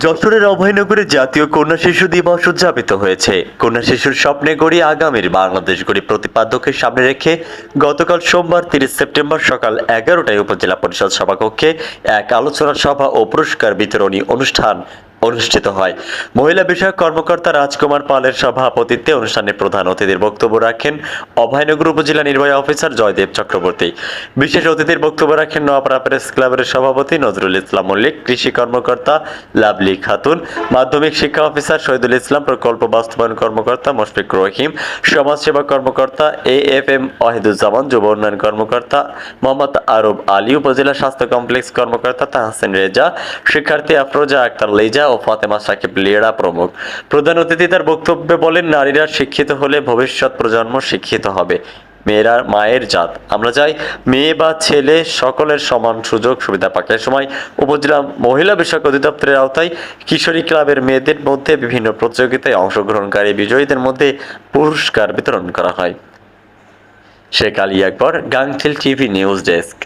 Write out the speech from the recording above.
যশোরের অভয়নগরে জাতীয় কন্যা শিশু দিবস উদযাপিত হয়েছে। কন্যা শিশুর স্বপ্নে গড়ি আগামীর বাংলাদেশ গড়ি প্রতিপাদ্যকে সামনে রেখে গতকাল সোমবার তিরিশ সেপ্টেম্বর সকাল এগারোটায় উপজেলা পরিষদ সভাকক্ষে এক আলোচনা সভা ও পুরস্কার বিতরণী অনুষ্ঠান অনুষ্ঠিত হয়। মহিলা বিষয়ক কর্মকর্তা রাজকুমার পালের সভাপতিত্বে অনুষ্ঠানে প্রধান অতিথির বক্তব্য রাখেন অভয়নগর উপজেলা নির্বাহী অফিসার জয়দেব চক্রবর্তী। বিশেষ অতিথির বক্তব্য রাখেন নোয়াপাড়া প্রেস ক্লাবের সভাপতি নজরুল ইসলাম মল্লিক, কৃষি কর্মকর্তা লাভলি খাতুন, মাধ্যমিক শিক্ষা অফিসার শহীদুল ইসলাম, প্রকল্প বাস্তবায়ন কর্মকর্তা মুশফিক রহিম, সমাজসেবা কর্মকর্তা এ এফ এম ওয়াহিদুজ্জামান, যুব উন্নয়ন কর্মকর্তা মোহাম্মদ আরব আলী, উপজেলা স্বাস্থ্য কমপ্লেক্স কর্মকর্তা তাহসিন রেজা, শিক্ষার্থী আফরোজা আক্তার লেজা ও ফাতেমা সাকিব লিয়েরা প্রমুখ। প্রধান অতিথি তার বক্তব্যে বলেন, নারীরা শিক্ষিত হলে ভবিষ্যৎ প্রজন্ম শিক্ষিত হবে। মেয়েরা মায়ের জাত। আমরা চাই মেয়ে বা ছেলে সকলের সমান সুযোগ সুবিধা পাক। এ সময় উপজেলা মহিলা বিষয়ক অধিদপ্তরের আওতায় কিশোরী ক্লাবের মেয়েদের মধ্যে বিভিন্ন প্রতিযোগিতায় অংশগ্রহণকারী বিজয়ীদের মধ্যে পুরস্কার বিতরণ করা হয়। শেখ আলী আকবর গাংথিল টিভি নিউজ ডেস্ক।